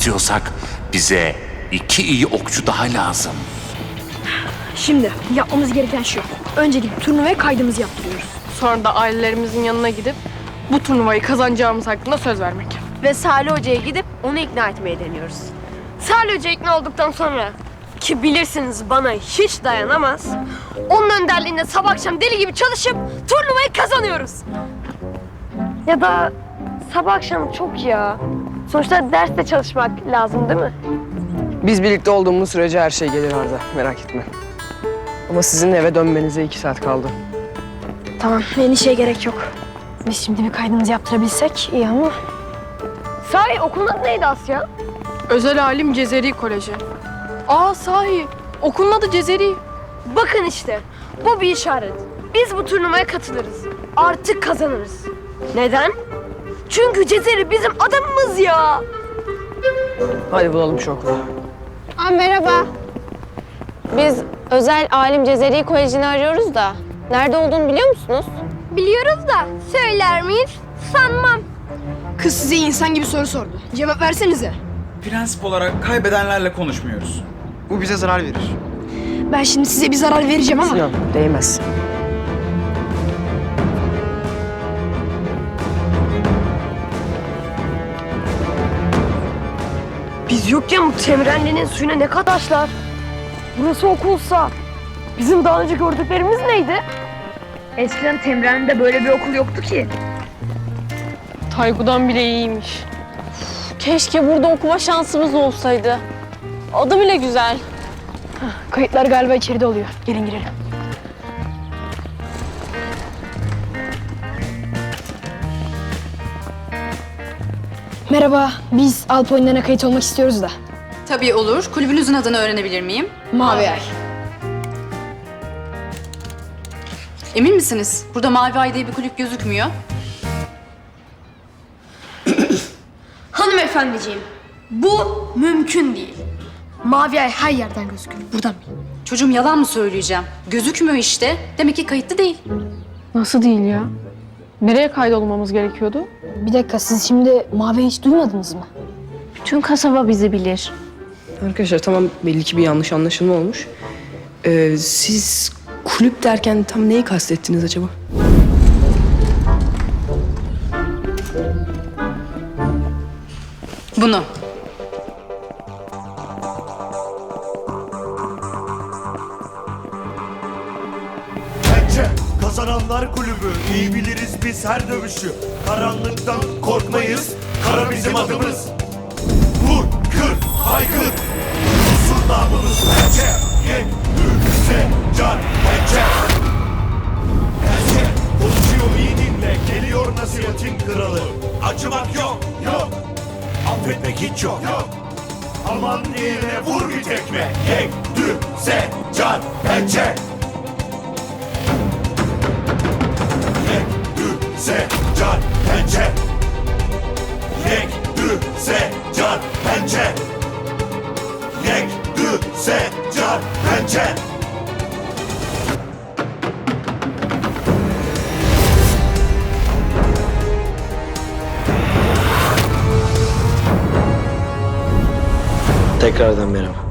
istiyorsak bize iki iyi okçu daha lazım. Şimdi yapmamız gereken şu. Önce gidip turnuvaya kaydımızı yaptırıyoruz. Sonra da ailelerimizin yanına gidip bu turnuvayı kazanacağımız hakkında söz vermek. Ve Salih Hoca'ya gidip onu ikna etmeye deniyoruz. Salih Hoca ikna olduktan sonra ki bilirsiniz bana hiç dayanamaz. Onun önderliğinde sabah akşam deli gibi çalışıp turnuvayı kazanıyoruz. Ya da sabah akşam çok ya. Sonuçta derste çalışmak lazım değil mi? Biz birlikte olduğumuz sürece her şey gelir Arda. Merak etme. Ama sizin eve dönmenize iki saat kaldı. Tamam endişeye gerek yok. Biz şimdi bir kaydımızı yaptırabilsek iyi ama Sahi okulun adı neydi Asya? Özel Alim Cezeri Koleji. Aa sahi okulun adı Cezeri. Bakın işte bu bir işaret. Biz bu turnuvaya katılırız. Artık kazanırız. Neden? Çünkü Cezeri bizim adamımız ya. Hadi bulalım şu okulu. Aa, merhaba. Biz Özel Alim Cezeri Koleji'ni arıyoruz da. Nerede olduğunu biliyor musunuz? Biliyoruz da söyler miyiz? Sanmam. kız size insan gibi soru sordu. Cevap versenize. Prensip olarak kaybedenlerle konuşmuyoruz. Bu bize zarar verir. Ben şimdi size bir zarar vereceğim ama Sinan değmez. Biz yokken bu Temrenli'nin suyuna ne kadaşlar? Burası okulsa bizim daha önce gördüklerimiz neydi? eskiden Temren'de böyle bir okul yoktu ki. Taygu'dan bile iyiymiş. Keşke burada okuma şansımız olsaydı. Adı bile güzel. Kayıtlar galiba içeride oluyor. Gelin girelim. Merhaba, biz Alp oyunlarına kayıt olmak istiyoruz da. Tabii olur. Kulübünüzün adını öğrenebilir miyim? Mavi Ay. Emin misiniz? Burada Mavi Ay diye bir kulüp gözükmüyor. Hanımefendiciğim, bu mümkün değil. Mavi ay her yerden gözüküyor. Buradan bil. Çocuğum yalan mı söyleyeceğim? Gözükmüyor işte. Demek ki kayıtlı değil. Nasıl değil ya? Nereye kaydolmamız gerekiyordu? Bir dakika, siz şimdi Mavi Ay'ı hiç duymadınız mı? Tüm kasaba bizi bilir. Arkadaşlar tamam belli ki bir yanlış anlaşılma olmuş. Ee, siz kulüp derken tam neyi kastettiniz acaba? Bunu. Kazananlar kulübü iyi biliriz biz her dövüşü. Karanlıktan korkmayız Kara bizim adımız. Vur, kır, haykır. Susun namımız Bence Yen, ülse, can, bence Bence Konuşuyor iyi dinle. Geliyor nasihatin kralı. Acımak yok, yok. Affetmek hiç yok, yok. Aman diyene vur bir tekme. Yen, ülse, can, bence se, can, pençe. Yek, dü, se, can, pençe. Can, pençe. Tekrardan merhaba.